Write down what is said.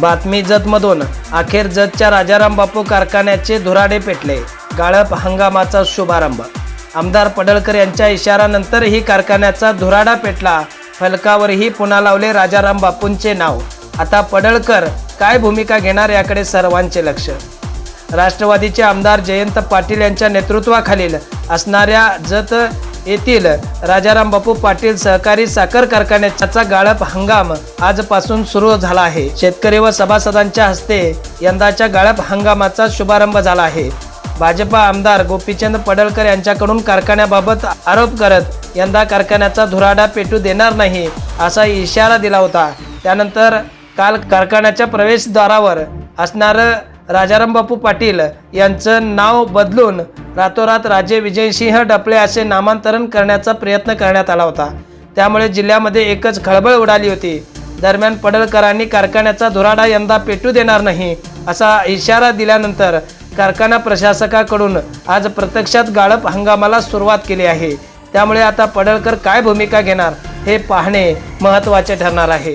बातमी जतमधून अखेर जतच्या राजाराम बापू कारखान्याचे धुराडे पेटले. गाळप हंगामाचा शुभारंभ. आमदार पडळकर यांच्या इशारानंतरही कारखान्याचा धुराडा पेटला. फलकावरही पुन्हा लावले राजाराम बापूंचे नाव. आता पडळकर काय भूमिका घेणार याकडे सर्वांचे लक्ष. राष्ट्रवादीचे आमदार जयंत पाटील यांच्या नेतृत्वाखालील असणाऱ्या जत येथील राजाराम बापू पाटील सहकारी साखर कारखान्याचा गाळप हंगाम आजपासून सुरू झाला आहे. शेतकरी व सभासदांच्या हस्ते यंदाच्या गाळप हंगामाचा शुभारंभ झाला आहे. भाजपा आमदार गोपीचंद पडळकर यांच्याकडून कारखान्याबाबत आरोप करत यंदा कारखान्याचा धुराडा पेटू देणार नाही असा इशारा दिला होता. त्यानंतर काल कारखान्याच्या प्रवेशद्वारावर असणारं राजाराम बापू पाटील यांचं नाव बदलून रातोरात राजे विजयसिंह डपळे असे नामांतरण करण्याचा प्रयत्न करण्यात आला होता. त्यामुळे जिल्ह्यामध्ये एकच खळबळ उडाली होती. दरम्यान पडळकरांनी कारखान्याचा धुराडा यंदा पेटू देणार नाही असा इशारा दिल्यानंतर कारखाना प्रशासकाकडून आज प्रत्यक्षात गाळप हंगामाला सुरुवात केली आहे. त्यामुळे आता पडळकर काय भूमिका घेणार हे पाहणे महत्त्वाचे ठरणार आहे.